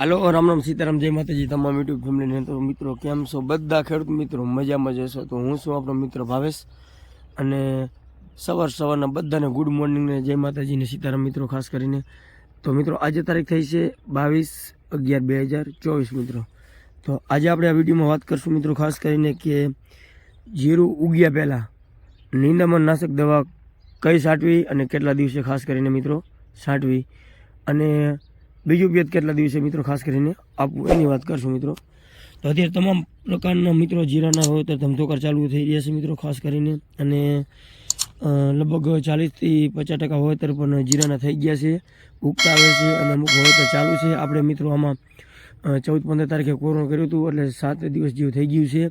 હાલો, રામ રામ સીતારામ, જય માતાજી, તમામ યુટ્યુબ ફેમિલીને તો મિત્રો કેમ છો? બધા ખેડૂત મિત્રો મજામાં જશો તો હું છું આપણો મિત્ર ભાવેશ અને સવાર સવારના બધાને ગુડ મોર્નિંગને જય માતાજીને સીતારામ મિત્રો, ખાસ કરીને. તો મિત્રો, આજે તારીખ થઈ છે બાવીસ અગિયાર બે હજાર ચોવીસ મિત્રો. તો આજે આપણે આ વિડીયોમાં વાત કરશું મિત્રો ખાસ કરીને કે જીરું ઉગ્યા પહેલાં નિંદામણ નાશક દવા કઈ છાંટવી અને કેટલા દિવસે ખાસ કરીને મિત્રો છાંટવી અને બીજું પેજ કેટલા દિવસે મિત્રો? ખાસ કરીને આપવું એની વાત કરશું મિત્રો. તો અત્યારે તમામ પ્રકારના મિત્રો જીરાના હોય તો ધમધોકાર ચાલુ થઈ રહ્યા છે મિત્રો, ખાસ કરીને. અને લગભગ ચાલીસથી પચાસ ટકા વાવેતર પણ જીરાના થઈ ગયા છે. ઉગતા આવે છે અને અમુક વાવેતર ચાલુ છે. આપણે મિત્રો આમાં ચૌદ પંદર તારીખે કોરોના કર્યું હતું એટલે સાત દિવસ જેવું થઈ ગયું છે.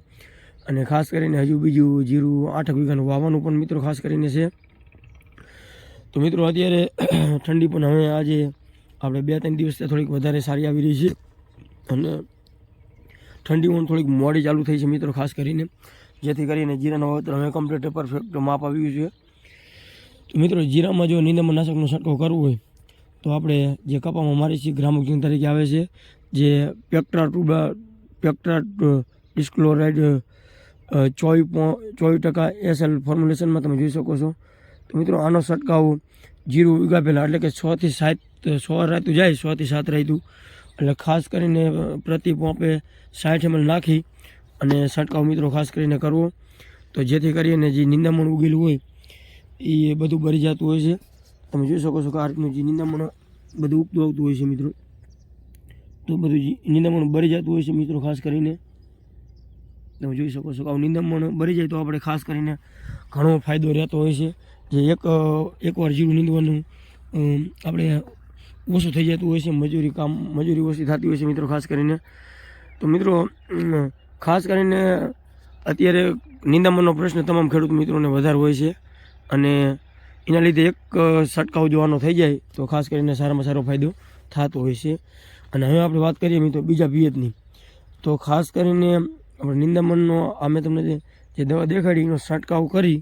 અને ખાસ કરીને હજુ બીજું જીરું આઠ વીઘાનું વાવવાનું પણ મિત્રો ખાસ કરીને છે. તો મિત્રો અત્યારે ઠંડી પણ હવે આજે આપણે બે ત્રણ દિવસથી થોડીક વધારે સારી આવી રહી છે. અને ઠંડી પણ થોડીક મોડી ચાલુ થઈ છે મિત્રો, ખાસ કરીને. જેથી કરીને જીરાનો વાવેતર હવે કમ્પ્લીટ પરફેક્ટ માપ આવ્યું છે. તો મિત્રો, જીરામાં જો નિંદમનાશકનો છંટકાવ કરવો હોય, તો આપણે જે કપામાં મારી છીએ ગ્રામોક્સિન તરીકે આવે છે, જે પેક્ટ્રા ટુબા પેક્ટ્રા ડિસ્ક્લોરાઇડ ચોવીસ ચોવીસ ટકા એસએલ ફોર્મ્યુલેશનમાં તમે જોઈ શકો છો. તો મિત્રો, આનો છંટકાવ જીરું ઉગા એટલે કે છથી સાત છ રાતું જાય છથી સાત રાતું એટલે ખાસ કરીને પ્રતિ પોંપે સાઠ એમએલ નાખી અને છંટકાવ મિત્રો ખાસ કરીને કરવો. તો જેથી કરીને જે નિંદામણ ઉગેલું હોય, એ બધું બળી જતું હોય છે. તમે જોઈ શકો છો કે આ રીતનું જે નિંદામણ બધું ઉગતું આવતું હોય છે મિત્રો. તો બધું નિંદામણ બળી જતું હોય છે મિત્રો ખાસ કરીને. તમે જોઈ શકો છો કે આવું નિંદામણ બળી જાય તો આપણે ખાસ કરીને ઘણો ફાયદો રહેતો હોય છે. જે એક એકવાર જીરું નીંદવાનું આપણે ઓછું થઈ જતું હોય છે, મજૂરી કામ, મજૂરી ઓછી થતી હોય છે મિત્રો, ખાસ કરીને. તો મિત્રો ખાસ કરીને અત્યારે નિંદામણનો પ્રશ્ન તમામ ખેડૂત મિત્રોને વધારે હોય છે અને એના લીધે એક છંટકાવ જોવાનો થઈ જાય તો ખાસ કરીને સારામાં સારો ફાયદો થતો હોય છે. અને હવે આપણે વાત કરીએ મિત્રો બીજા પિયતની. તો ખાસ કરીને આપણે નિંદામણનો આ મેં તમને જે દવા દેખાડી એનો છંટકાવ કરી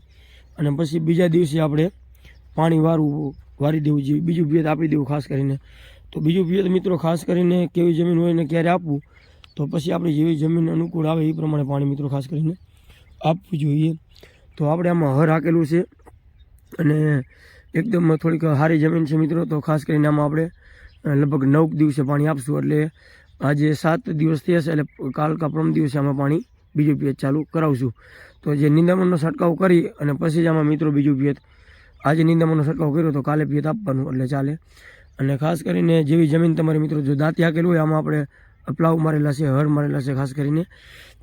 અને પછી બીજા દિવસે આપણે પાણી વારવું વારી દેવું જોઈએ બીજું પિયત આપી દેવું ખાસ કરીને. તો બીજું પિયત મિત્રો ખાસ કરીને કેવી જમીન હોય ને ક્યારે આપવું? તો પછી આપણે જેવી જમીન અનુકૂળ આવે એ પ્રમાણે પાણી મિત્રો ખાસ કરીને આપવું જોઈએ. તો આપણે આમાં હર હાકેલું છે. અને એકદમ થોડીક સારી જમીન છે મિત્રો. તો ખાસ કરીને આમાં આપણે લગભગ નવ દિવસે પાણી આપશું. એટલે આજે સાત દિવસ થયા છે. એટલે કાલ કા પ્રમ દિવસે આમાં પાણી બીજું પિયત ચાલુ કરાવશું. તો જે નિંદામણનો છંટકાવ કરી અને પછી જ આમાં મિત્રો બીજું પિયત આજે નિંદામણનો છંટકાવ કર્યો તો કાલે પિયત આપવાનું, એટલે ચાલે. અને ખાસ કરીને જેવી જમીન તમારી મિત્રો જો દાંતી આકેલું હોય, આમાં આપણે પ્લાવ મારેલા છે, હળ મારેલા છે ખાસ કરીને.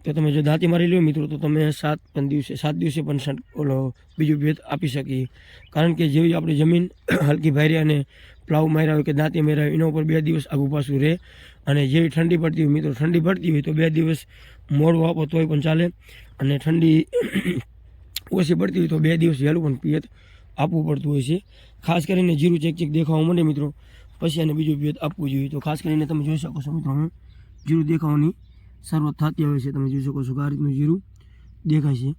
તો તમે જો દાંતી મારી લો મિત્રો, તો તમે સાત પણ દિવસે, સાત દિવસે પણ ઓલો બીજું ભેદ આપી શકીએ. કારણ કે જેવી આપણી જમીન હલકી ભારી અને પ્લાવ માર્યા હોય કે દાંતી માર્યા હોય, એના ઉપર બે દિવસ આગુ પાછું રહે. અને જેવી ઠંડી પડતી હોય, મિત્રો, ઠંડી પડતી હોય તો બે દિવસ મોડું આપો તોય પણ ચાલે. અને ઠંડી ઓછી પડતી હોય તો બે દિવસ વહેલું પણ પિયત આપવું પડતું હોય છે. ખાસ કરીને જીરું ચેક ચેક દેખાવા માંડે મિત્રો. પછી આને બીજું ભેદ આપવું જોઈએ. તો ખાસ કરીને તમે જોઈ શકો છો મિત્રો, હું જીરું દેખાવાની શરૂઆત થતી આવે છે. તમે જોઈ શકો છો કે આ રીતનું જીરું દેખાય છે.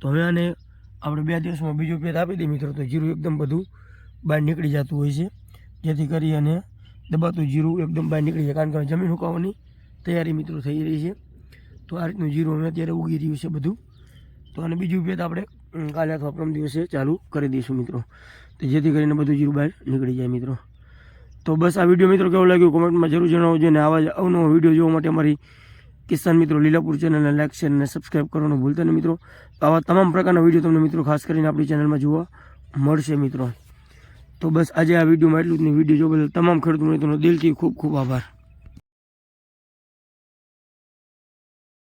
તો હવે આને આપણે બે દિવસમાં બીજું ભેદ આપી દઈએ મિત્રો. તો જીરું એકદમ બધું બહાર નીકળી જતું હોય છે. જેથી કરી અને દબાતું જીરું એકદમ બહાર નીકળી જાય. કારણ કે જમીન સુકાવવાની તૈયારી મિત્રો થઈ રહી છે. તો આ રીતનું જીરું અમે અત્યારે ઉગી રહ્યું છે બધું. તો આને બીજું ભેદ આપણે કાલે અથવા પરમ દિવસે ચાલુ કરી દઈશું મિત્રો. તો જેથી કરીને બધું જીરું બહાર નીકળી જાય મિત્રો. તો બસ આ વીડિયો મિત્રો કેવો લાગ્યો કોમેન્ટમાં જરૂર જણાવજો અને આવા જ અવનવો વીડિયો જોવા માટે અમારી કિસાન મિત્રો લીલાપુર ચેનલને લાઇક શેર અને સબસ્ક્રાઈબ કરવાનું ભૂલતા નહીં મિત્રો. આવા તમામ પ્રકારના વીડિયો તમને મિત્રો ખાસ કરીને આપણી ચેનલમાં જોવા મળશે મિત્રો. તો બસ આજે આ વિડીયોમાં એટલું જ નહીં. વીડિયો જોવા બદલ તમામ ખેડૂત મિત્રોનો દિલથી ખૂબ ખૂબ આભાર.